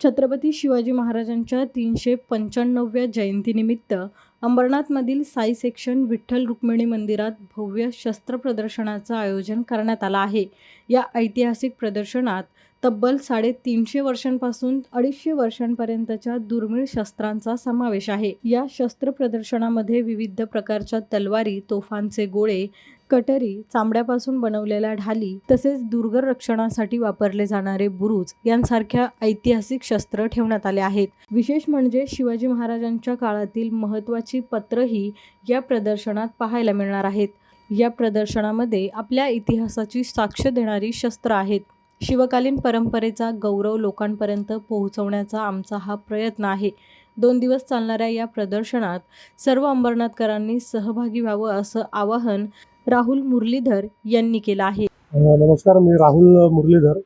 छत्रपती शिवाजी महाराजांच्या तीनशे पंच्याण्णव्या जयंतीनिमित्त अंबरनाथमधील साई सेक्शन विठ्ठल रुक्मिणी मंदिरात भव्य शस्त्र प्रदर्शनाचं आयोजन करण्यात आलं आहे. या ऐतिहासिक प्रदर्शनात तब्बल साडेतीनशे वर्षांपासून अडीचशे वर्षांपर्यंतच्या दुर्मिळ शस्त्रांचा समावेश आहे. या शस्त्र प्रदर्शनामध्ये विविध प्रकारच्या तलवारी तोफांचे गोळे कटरी चामड्यापासून बनवलेल्या ढाली तसेच दुर्गर रक्षणासाठी वापरले जाणारे बुरुज यांसारख्या ऐतिहासिक शस्त्र ठेवण्यात आले आहेत. विशेष म्हणजे शिवाजी महाराजांच्या काळातील महत्त्वाची पत्रही या प्रदर्शनात पाहायला मिळणार आहेत. या प्रदर्शनामध्ये आपल्या इतिहासाची साक्ष देणारी शस्त्र आहेत. शिवकालीन परंपरेचा गौरव लोकांपर्यंत पोहोचवण्याचा आमचा हा प्रयत्न आहे. दोन दिवस चालणाऱ्या या प्रदर्शनात सर्व अंबरनाथकरांनी सहभागी व्हावं असं आवाहन राहुल मुरलीधर यांनी केलं आहे. नमस्कार मी राहुल मुरलीधर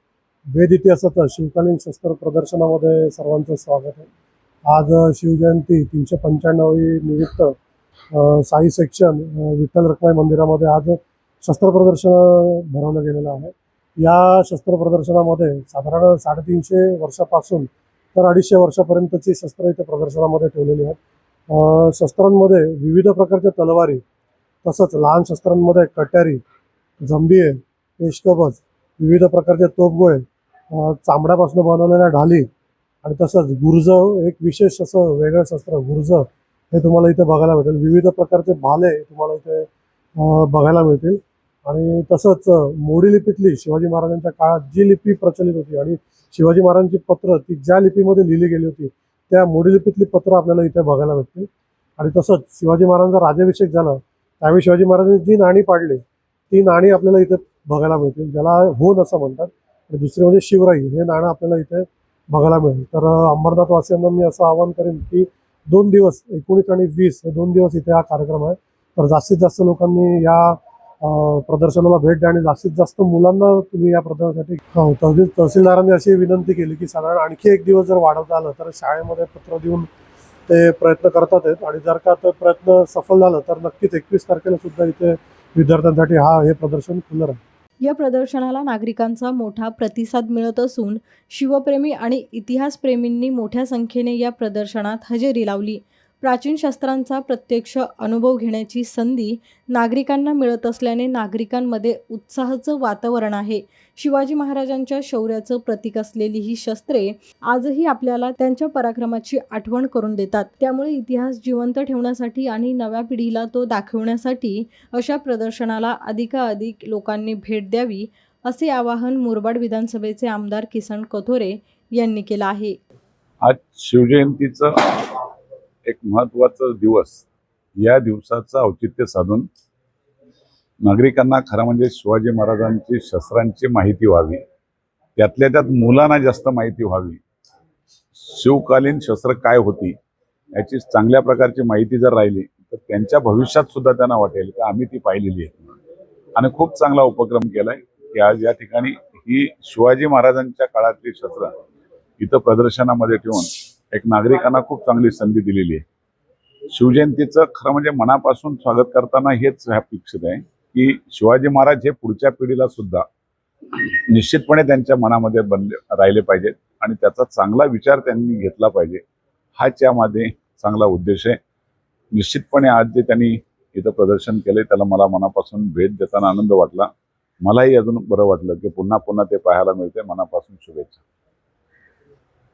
वेद इतिहासाचं शिवकालीन शस्त्र प्रदर्शनामध्ये सर्वांचं स्वागत आहे. आज शिवजयंती तीनशे पंच्याण्णवी निमित्त साई सेक्शन विठ्ठल रखमाई मंदिरामध्ये आज शस्त्र प्रदर्शन भरवलं गेलेलं आहे. या शस्त्र प्रदर्शनामध्ये साधारण साडेतीनशे वर्षापासून तर अडीचशे वर्षापर्यंतची शस्त्र इथे प्रदर्शनामध्ये ठेवलेली आहेत. शस्त्रांमध्ये विविध प्रकारच्या तलवारी तसंच लहान शस्त्रांमध्ये कट्यारी जंबिये पेशकबज विविध प्रकारचे तोफगोळे चामड्यापासून बनवलेल्या ढाली आणि तसंच गुर्ज एक विशेष असं वेगळं शस्त्र गुर्ज हे तुम्हाला इथे बघायला भेटेल. विविध प्रकारचे भाले तुम्हाला इथे बघायला मिळतील. आणि तसंच मोडी लिपीतली शिवाजी महाराजांच्या काळात जी लिपी प्रचलित होती आणि शिवाजी महाराजांची पत्र ती ज्या लिपीमध्ये लिहिली गेली होती त्या मोडी लिपीतली पत्र आपल्याला इथे बघायला भेटतील. आणि तसंच शिवाजी महाराजांचा राज्याभिषेक झाला त्यावेळी शिवाजी महाराजांनी जी नाणी पाडली ती नाणी आपल्याला इथे बघायला मिळतील. ज्याला होन असं म्हणतात आणि दुसरी म्हणजे शिवराई हे नाणं आपल्याला इथे बघायला मिळेल. तर अंबरनाथ वासियांना मी असं आवाहन करेन की दोन दिवस एकोणीस आणि वीस हे दोन दिवस इथे हा कार्यक्रम आहे. तर जास्तीत जास्त लोकांनी या प्रदर्शनाला भेट द्या आणि जास्तीत जास्त मुलांना तुम्ही या प्रदर्शनासाठी तहसील तहसीलदारांनी अशी विनंती केली की साधारण आणखी एक दिवस जर वाढवता आलं तर शाळेमध्ये पत्र देऊन ते प्रयत्न करतात आहेत. आणि जर का तो प्रयत्न सफल झालं तर नक्कीच एकवीस तारखेला सुद्धा इथे विद्यार्थ्यांसाठी हा हे प्रदर्शन खुलं राहील. या प्रदर्शनाला नागरिकांचा मोठा प्रतिसाद मिळत असून शिवप्रेमी आणि इतिहासप्रेमींनी मोठ्या संख्येने या प्रदर्शनात हजेरी लावली. प्राचीन शस्त्रांचा प्रत्यक्ष अनुभव घेण्याची संधी नागरिकांना मिळत असल्याने नागरिकांमध्ये उत्साहाचं वातावरण आहे. शिवाजी महाराजांच्या शौर्याचं प्रतीक असलेली ही शस्त्रे आजही आपल्याला त्यांच्या पराक्रमाची आठवण करून देतात. त्यामुळे इतिहास जिवंत ठेवण्यासाठी आणि नव्या पिढीला तो दाखवण्यासाठी अशा प्रदर्शनाला अधिकाधिक लोकांनी भेट द्यावी असे आवाहन मुरबाड विधानसभेचे आमदार किसन कथोरे यांनी केलं आहे. आज शिवजयंतीचं एक महत्त्वाचा दिवस या दिवसाचं औचित्य साधून नागरिकांना खरं म्हणजे शिवाजी महाराजांची शस्त्रांची माहिती व्हावी त्यातल्या त्यात मुलांना जास्त माहिती व्हावी शिवकालीन शस्त्र काय होती याची चांगल्या प्रकारची माहिती जर राहिली तर त्यांच्या भविष्यात सुद्धा त्यांना वाटेल की आम्ही ती पाहिलेली आहे आणि खूप चांगला उपक्रम केलाय की आज या ठिकाणी ही शिवाजी महाराजांच्या काळातली शस्त्र इथं प्रदर्शनामध्ये ठेवून एक नागरिकांना खूप चांगली संधी दिलेली आहे. शिवजयंतीचं खरं म्हणजे मनापासून स्वागत करताना हेच अपेक्षित आहे की शिवाजी महाराज हे पुढच्या पिढीला सुद्धा निश्चितपणे त्यांच्या मनामध्ये बनले राहिले पाहिजेत आणि त्याचा चांगला विचार त्यांनी घेतला पाहिजे. हाच यामध्ये चांगला उद्देश आहे. निश्चितपणे आज जे त्यांनी इथं प्रदर्शन केले त्याला मला मनापासून भेट देताना आनंद वाटला. मलाही अजून बरं वाटलं की पुन्हा पुन्हा ते पाहायला मिळते मनापासून शुभेच्छा.